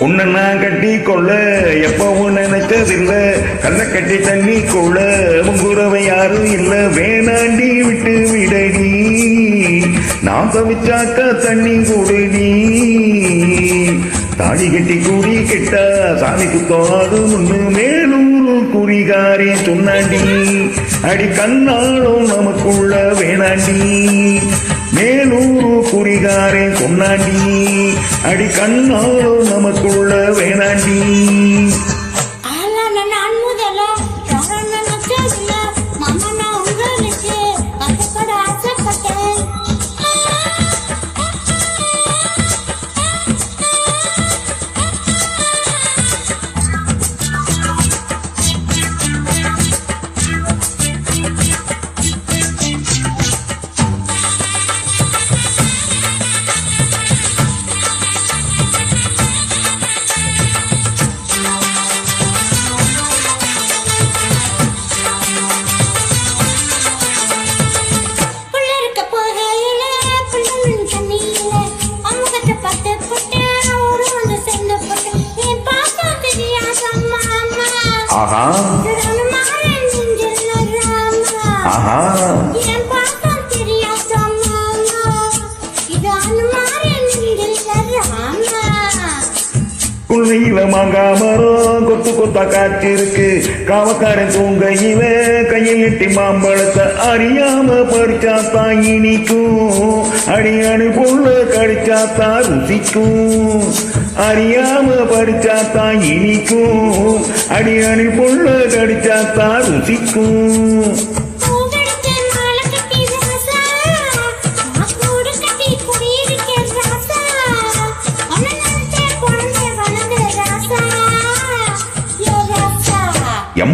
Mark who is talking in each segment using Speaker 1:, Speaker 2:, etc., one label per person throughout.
Speaker 1: உன்னை நான் கட்டி கொள்ள எப்பவும் நினைச்சதில்ல கண்ணை கட்டி தண்ணி கொள்ள உங்குறவை யாரும் இல்ல. வேணாண்டி விட்டு விடடி. நான் தவிச்சாக்க தண்ணி கூடடி. தாடி கட்டி கூடி கிட்டா சாமிக்கு தோது முன்னு மேலூர் குறிகாரே சொன்னாண்டி. அடி கண்ணாலும் நமக்குள்ள வேணாண்டி. மேலூர் குறிகாரே சொன்னாண்டி. அடி கண்ணாலும் நமக்குள்ள வேணாண்டி.
Speaker 2: आहा आहा
Speaker 1: குள்ளையில மாங்காய் மரம் கொத்து கொத்தா காத்திருக்கு காவக்காரன் தூங்கையில கையில் எட்டி மாம்பழத்தை அறியாம பறிச்சா தான் இனிக்கும். அடியானு புள்ள கடிச்சா தான் ருசிக்கும். அறியாம பறிச்சா தான் இனிக்கும். அடியானு புள்ள கடிச்சா தான் ருசிக்கும்.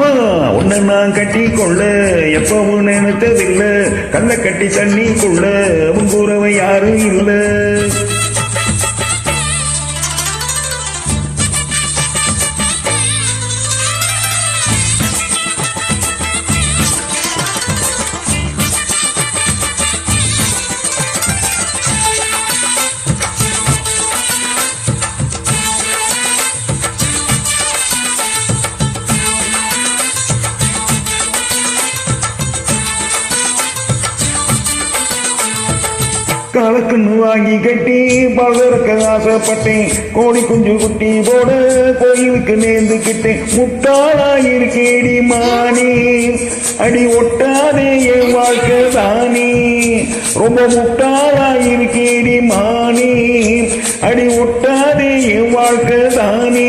Speaker 2: அம்மா உன்னை
Speaker 1: நான் கட்டி கொள்ள எப்பவும் நினைத்ததில்லை. கல்ல கட்டி தண்ணி கொள்ள கூறவை யாரும் இல்லை. கலக்குன்னு வாங்கி கட்டி பலருக்கு ஆசைப்பட்டேன். கோழி குஞ்சு குட்டி போட கோயிலுக்கு நேர்ந்துக்கிட்டேன் முட்டாளாயிருக்கேடி மானே அடி ஒட்டாதே என் வாழ்க்கை தானே. ரொம்ப முட்டாளாயிருக்கேடி மானே அடி ஒட்டாதே என் வாழ்க்கை தானே.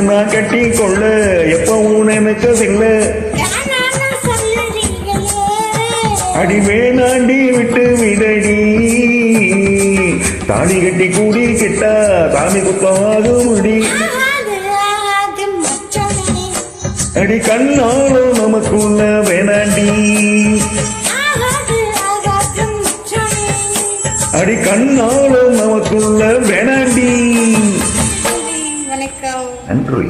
Speaker 1: நான் கட்டி கொள்ள எப்பவும் நினைச்சதில்லை
Speaker 2: யாரான
Speaker 1: அடி விட்டு விடடி தாடி கட்டி கூடி கிட்டா சாமி குத்தமாகும் முடி. அடி கண்ணாலும் நமக்குள்ள வேணாண்டி. அடி கண்ணாலும் நமக்குள்ள வேணாண்டி. நன்றி